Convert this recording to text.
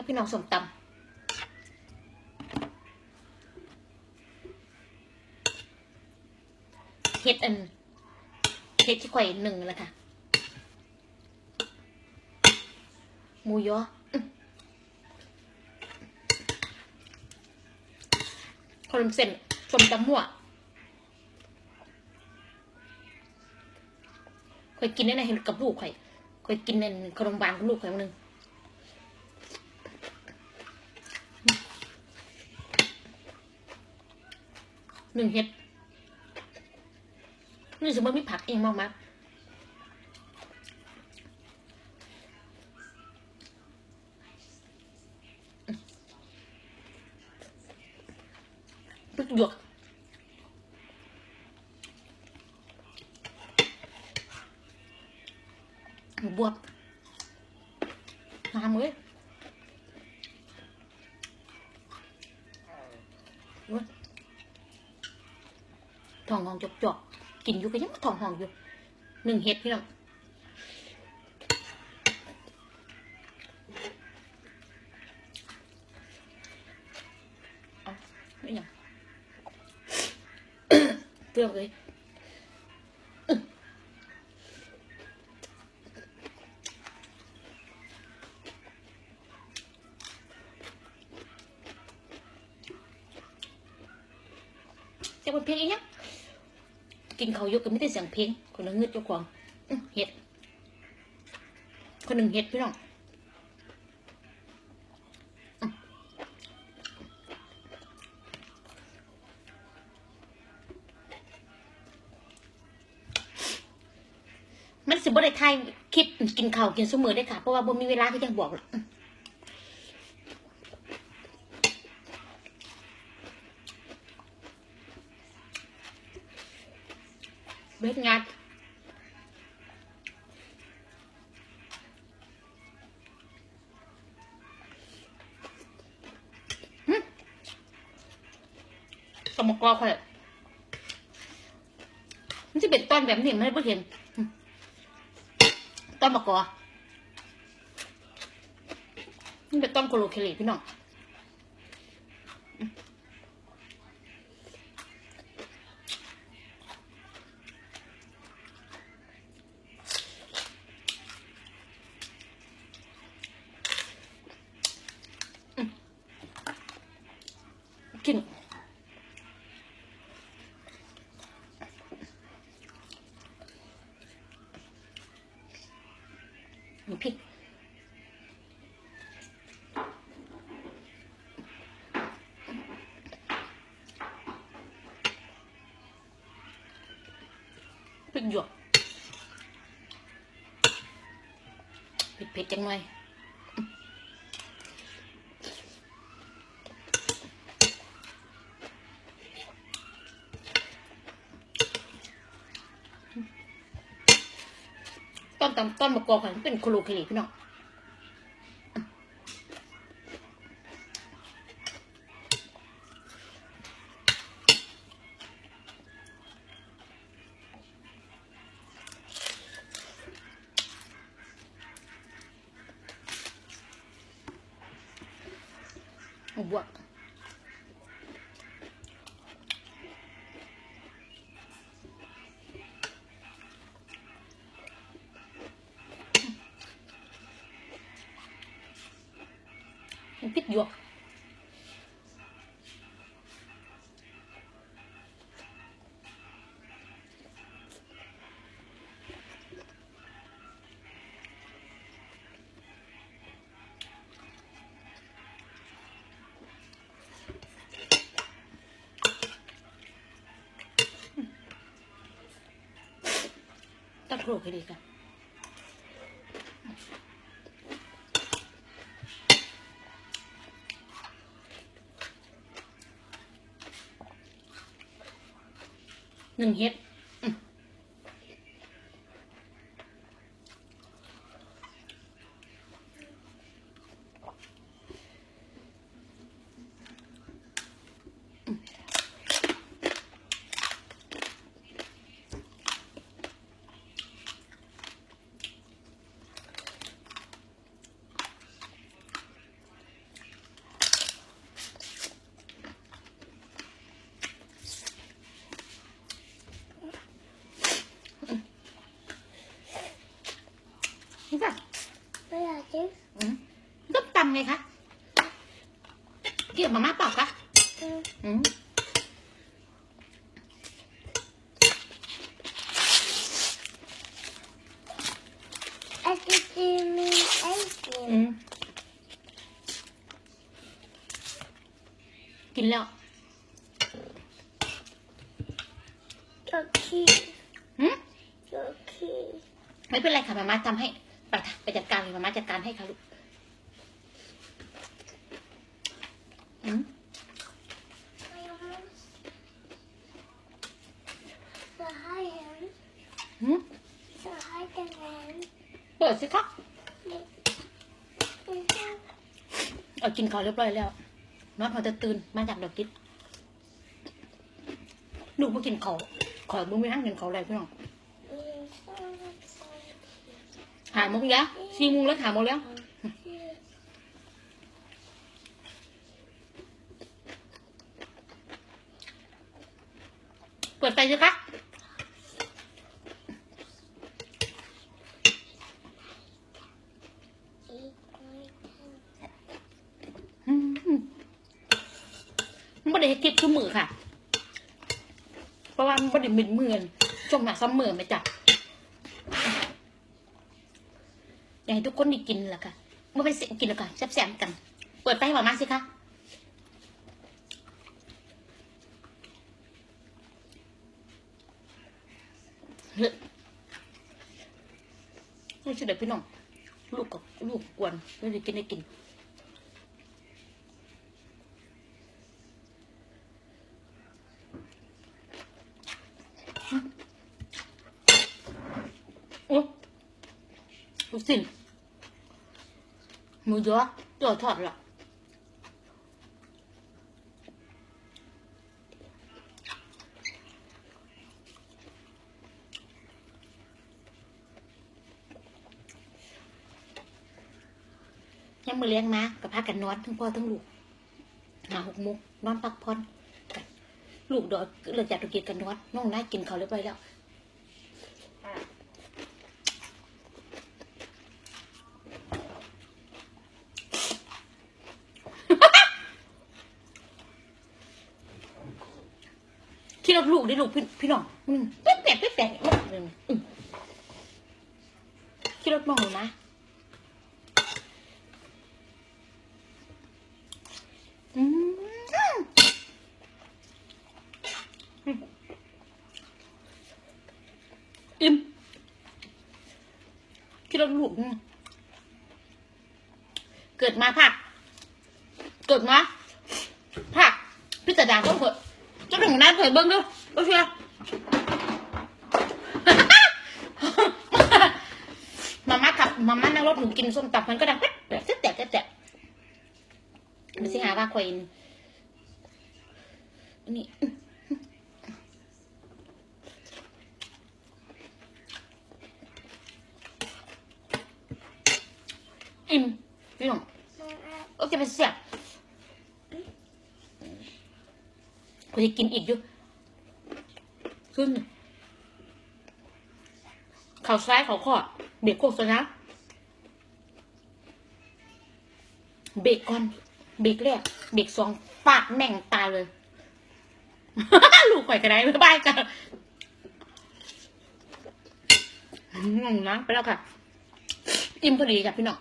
แล้วพี่น้องสมตำเฮ็ดอันเฮ็ดที่ข่อยหนึ่งแล้วค่ะหมูยออื้อขนมเส้นสมตำหัวข่อยกินได้ไหนเห็นกับลูกข่อยข่อยกินในขนมบานกับลูกข่อยนึง หนึ่งเห็ดนี่สมมติมีผักเองมากมั้ยพริกหยวกบวบน้ำเลย องหองจกจกๆกินอยู่ก็ยังทองหองอยู่หนึ่งเห็ดพี่น้องเอาไม่ยังเปรี้ยวเลยจะเป็นเพลงอีกยัง กินเขายกก็ไม่ได้เสียงเพลงคนละเงือกเจ้าของเห็ด คนหนึ่งเห็ดพี่น้องมันสิบ่ได้ถ่ายคลิปกินข้าวกินสมือได้ค่ะ เพราะว่าบ่มีเวลาก็ยังบอกหรอกอื้อ เบ็ดงัดสมกรค่อยมันจะเป็นต้นแบบนี้ไม่ได้เห็นอืมต้นมะกอนี่เป็นต้นโคโลเคเลพี่น้อง มีพริก พริกหยวกเผ็ดๆจังเลย ต้นตำต้นมะกอกค่ะมันเป็นคโลเคเลพี่น้องบวก ตั้งโครกให้ดีค่ะหนึ่งเฮ็ด ไงคะกินกับมาม่าเปล่าคะอืมอืมไอติมมีไอติมอืมกินแล้วโอเคหืมโอเคไม่เป็นไรค่ะมาม่าทำให้ ไปค่ะไปจัดการเลยมาม่าจัดการให้ค่ะลูกอืมสหายเห็นหืมสหายกันเห็นเปิดสิคะนี่นี่เอากินข้าวเรียบร้อยแล้วนอนพอจะตื่นมาจากดอกกิดลูกมากินข้าวขอมึงไม่ห้างกินข้าวอะไรพี่น้องหาโมงแล้วสี่โมงแล้วหาโมงแล้วเปิดไฟสิคะมันไม่ได้เก็บทุกมือค่ะ เพราะว่ามันไม่ได้มินมือนช่วงหน้าซัมเมอไหมจ๊ะ อยากให้ทุกคนได้กินแหละค่ะเมื่อไปสิกินแล้วค่ะแซ่บๆกัน เปิดไปให้หมามาสิคะเฮ้ยนี่ชื่อเด็กพี่น้อง ลูกกับลูกกวนไม่ได้กินได้กิน โอ้ลูกสิ้น หมูยอตัวทอดละยังมือเลี้ยงมากับพากันนอนทั้งพ่อทั้งลูกหาหกโมุกนอนพักผ่อนลูกดอกเลิกจากธุรกิจกันนอนน้องนายกินเขาวเรียบร้อยแล้ว คิดว่าลูกได้ลูกพี่พี่น้องอืมแป๊ะแป๊ะแป๊ะแป๊ะมากเลยอืมคิดว่าน้องเลยนะอืมอิ่มคิดว่าลูกเกิดมาผัก เกิดมาผักพิจารณาต้องเถอะ เจ้าของน้ำเผยเบิ้งดูโอเคมาม่าขับมาม่านั่งรถหนูกินส้มตำมันก็ดังแป๊ะแตะแตะมันสิหาว่าควยนี่อิ่มพี่น้องโอเคเป็นเสียบ กูจะกินอีกอยู่ขึ้นเข่าซ้ายเข่าข้อเบรกโคกซะนะเบรกก่อน เบรกแรก เบรกสองปากแม่งตายเลย ลูกข่อยกันไดไม่บายกันงงนะไปแล้วค่ะ อิ่มพอดีจ้ะพี่น้อง